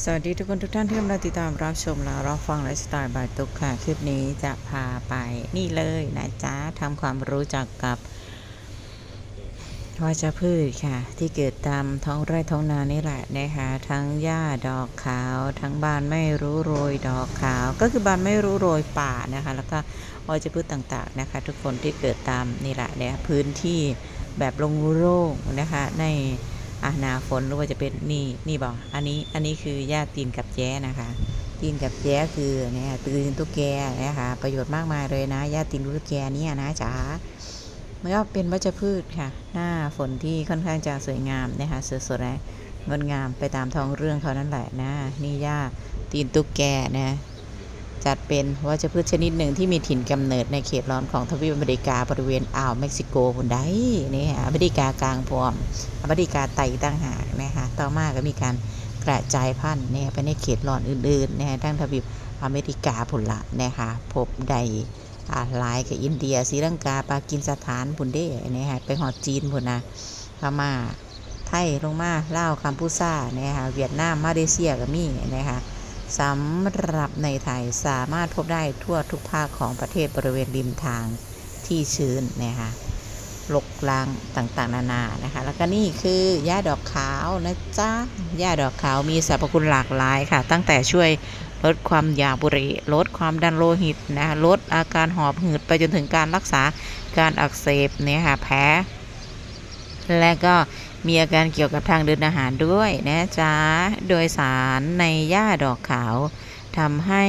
สวัสดีทุกคนทุกท่านที่กำลังติดตามรับชมและรับฟังไลฟ์สไตล์บายตุกค่ะ คลิปนี้จะพาไปนี่เลยนะจ๊ะทำความรู้จักกับวัชพืชค่ะ ที่เกิดตามท้องไร่ท้องนานี่แหละนะคะทั้งหญ้าดอกขาว ทั้งบานไม่รู้โรยดอกขาว ก็คือบานไม่รู้โรยป่านะคะ แล้วก็วัชพืชต่างๆนะคะ ทุกคนที่เกิดตามนี่แหละเนี่ยพื้นที่แบบลงโร่งนะคะใน อาหนาฝนหรือว่าจะเป็นนี่นี่บอกอันนี้อันนี้คือหญ้าตีนกับแย้นะคะตีนกับแย้คือเนี่ยตีนตุ๊กแกนะคะประโยชน์มากมายเลยนะหญ้าตีนตุ๊กแกเนี่ยนะจ๋ามันก็เป็นวัชพืชค่ะ หน้าฝนที่ค่อนข้างจะสวยงามนะคะสวยๆและงดงามไปตามท้องเรื่องเขานั่นแหละนะนี่หญ้าตีนตุ๊กแกนะ จัดเป็นวัชพืชชนิดหนึ่งที่มีถิ่นกำเนิดในเขตร้อนของทวีปอเมริกาบริเวณอ่าวเม็กซิโกบนได้นี่ค่ะอเมริกากลางพร้อมอเมริกาไต่ตั้งหากนะคะต่อมาก็มีการกระจายพันธุ์เนี่ยไปในเขตร้อนอื่นๆนะคะทั้งทวีปอเมริกาผุนละนะคะพบใดอ่าหลายกับอินเดียศรีลังกาปากีสถานผุนเด้นะคะไปหอดจีนผุนนะพม่าไทยลงมาลาวกัมพูชาเนะคะเวียดนามมาเลเซียก็มีนะคะ สำหรับในไทยสามารถพบได้ทั่วทุกภาคของประเทศบริเวณริมทางที่ชื้นนะคะลกลางต่างๆ นานานะคะ แล้วก็นี่คือหญ้าดอกขาวนะจ๊ะหญ้าดอกขาวมีสรรพคุณหลากหลายค่ะ ตั้งแต่ช่วยลดความอยากบุหรี่ลดความดันโลหิตนะลดอาการหอบหืดไปจนถึงการรักษาการอักเสบเนี่ยค่ะแพ้ และก็มีอาการเกี่ยวกับทางเดินอาหารด้วยนะจ๊ะ โดยสารในหญ้าดอกขาวทำให้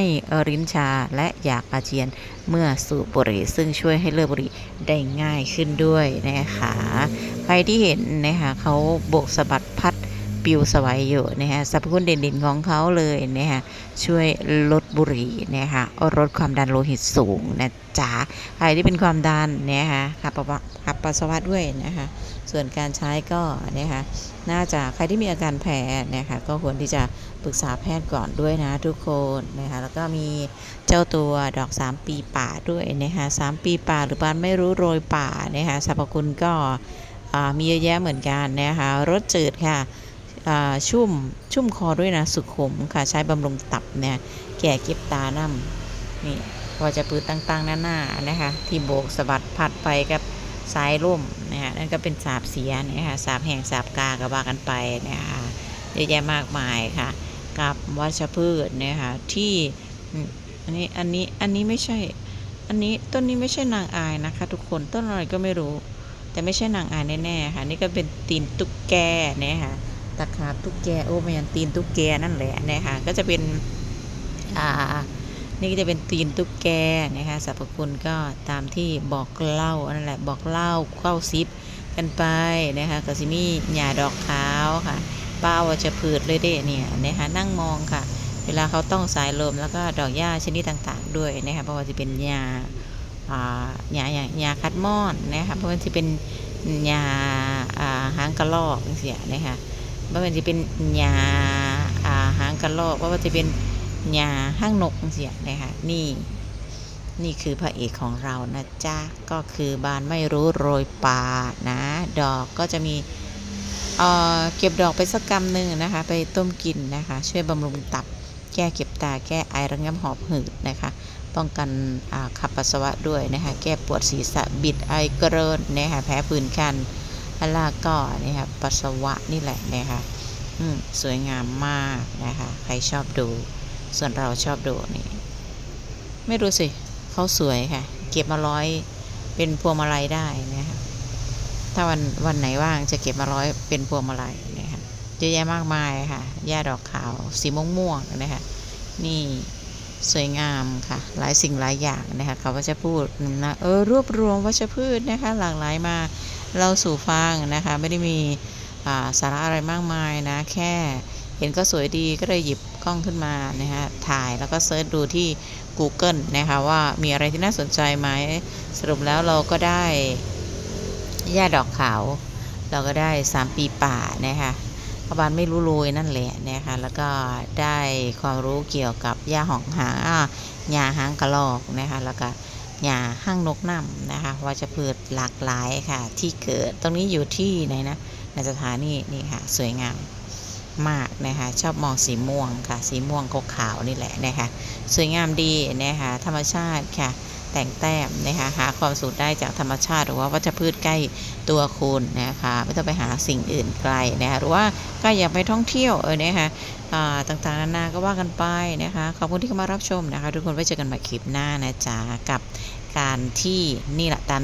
ริ้นชาและอยากอาเจียนเมื่อสูบบุหรี่ซึ่งช่วยให้เลิกบุหรี่ได้ง่ายขึ้นด้วยนะคะใครที่เห็นนะคะเขาโบกสะบัดพัดปิวสวัยอยู่นะคะสรรพคุณเด่นๆของเขาเลยนะคะช่วยลดบุหรี่นะคะลดความดันโลหิตสูงนะจ๊ะใครที่เป็นความดันนะคะขับปัสสาวะขับปัสสาวะด้วยนะคะ ส่วนการใช้ก็นะคะน่าจะใครที่มีอาการแพ้นะคะก็ควรที่จะปรึกษาแพทย์ก่อนด้วยนะทุกคนนะคะแล้วก็มีเจ้าตัวดอก 3 ปีป่าด้วยนะคะสามปีป่าหรือบานไม่รู้โรยป่านะคะสรรพคุณก็มีเยอะแยะเหมือนกันนะคะรสจืดค่ะชุ่มชุ่มคอด้วยนะสุขมค่ะใช้บำรุงตับเนี่ยแก่เก็บตาน้ำนี่พอจะปืดต่างๆหน้าๆนะคะที่โบกสะบัดพัดไปกับ สายร่มนะคะนั่นก็เป็นสาบเสียนะคะสาบแห่งสาบกาก็ว่ากันไปนะคะเยอะแยะมากมายค่ะ กับวัชพืชนะคะที่อันนี้อันนี้อันนี้ไม่ใช่ อันนี้ต้นนี้ไม่ใช่นางอายนะคะ ทุกคนต้นอะไรก็ไม่รู้ แต่ไม่ใช่นางอายแน่ๆค่ะนี่ก็เป็นตีนตุ๊กแกเนี่ยค่ะตะขาบตุ๊กแกโอ้ไม่ใช่ตีนตุ๊กแกนั่นแหละนะคะก็จะเป็นอ่า นี่ก็จะเป็นตีนตุ๊กแกนะคะสรรพคุณก็ตามที่บอกเล่านั่นแหละบอกเล่าเข้าซิปกันไปนะคะกสิมีหญ้าดอกขาวค่ะป้าวัชพืชเลยเด้เนี่ยนะคะนั่งมองค่ะ เวลาเขาต้องสายลมแล้วก็ดอกหญ้าชนิดต่างๆ ด้วยนะคะเพราะว่าจะเป็นหญ้าหญ้าหญ้าคัดมอนนะคะเพราะว่าจะเป็นหญ้าหางกระรอกเสียนะคะเพราะว่าจะเป็นหญ้าหางกระรอกเพราะว่าจะเป็น หญ้าห้างนกเสียนะคะนี่นี่คือพระเอกของเรานะจ๊ะ ก็คือบานไม่รู้โรยป่านะ ดอกก็จะมีเอ่อเก็บดอกไปสักกำหนึ่งนะคะ ไปต้มกินนะคะ ช่วยบำรุงตับ แก้เก็บตา แก้ไอระงับหอบหืดนะคะ ป้องกันขับปัสสาวะด้วยนะคะ แก้ปวดศีรษะบิดไอเกรินนะคะแพ้ผื่นคันอันลาก็นี่ค่ะปัสสาวะนี่แหละนะคะสวยงามมากนะคะ ใครชอบดู ส่วนเราชอบดูนี่ ไม่รู้สิเขาสวยค่ะ เก็บมาร้อยเป็นพวงมาลัยได้นะคะถ้าวันวันไหนว่างจะเก็บมาร้อยเป็นพวงมาลัยนะคะเยอะแยะมากมายค่ะหญ้าดอกขาว สีม่วงม่วงๆนะคะนี่สวยงามค่ะ หลายสิ่งหลายอย่างนะคะเขาก็จะพูดนะเออรวบรวมวัชพืชนะคะ หลากหลายมาเราสู่ฟังนะคะ ไม่ได้มีาสาระอะไรมากมายนะ แค่ เห็นก็สวยดีก็เลยหยิบกล้องขึ้นมานะคะถ่ายแล้วก็เซิร์ชดูที่ Google นะคะว่ามีอะไรที่น่าสนใจไหมสรุปแล้วเราก็ได้หญ้าดอกขาว เราก็ได้สามปีป่านะคะพบานไม่รู้โรยนั่นแหละนะคะแล้วก็ได้ความรู้เกี่ยวกับหญ้าหองหางอ่าหญ้าหางกระรอกนะคะแล้วก็หญ้าห้างนกน้ำนะคะว่าจะพืชหลากหลายค่ะที่เกิดตรงนี้อยู่ที่ไหนนะในสถานีนี่ค่ะสวยงาม มากนะคะชอบมองสีม่วงค่ะ สีม่วงขาวๆนี่แหละนะคะสวยงามดีนะคะธรรมชาติค่ะ แต่งแต้มนะคะหาความสุขได้จากธรรมชาติ หรือว่าวัชพืชใกล้ตัวคุณนะคะไม่ต้องไปหาสิ่งอื่นไกลนะคะหรือว่าก็อยากไปท่องเที่ยวเออนะคะอ่าต่างๆนานาก็ว่ากันไปนะคะขอบคุณที่เข้ามารับชมนะคะ ทุกคนไว้เจอกันใหม่คลิปหน้านะจ๊ะกับการที่นี่แหละตาม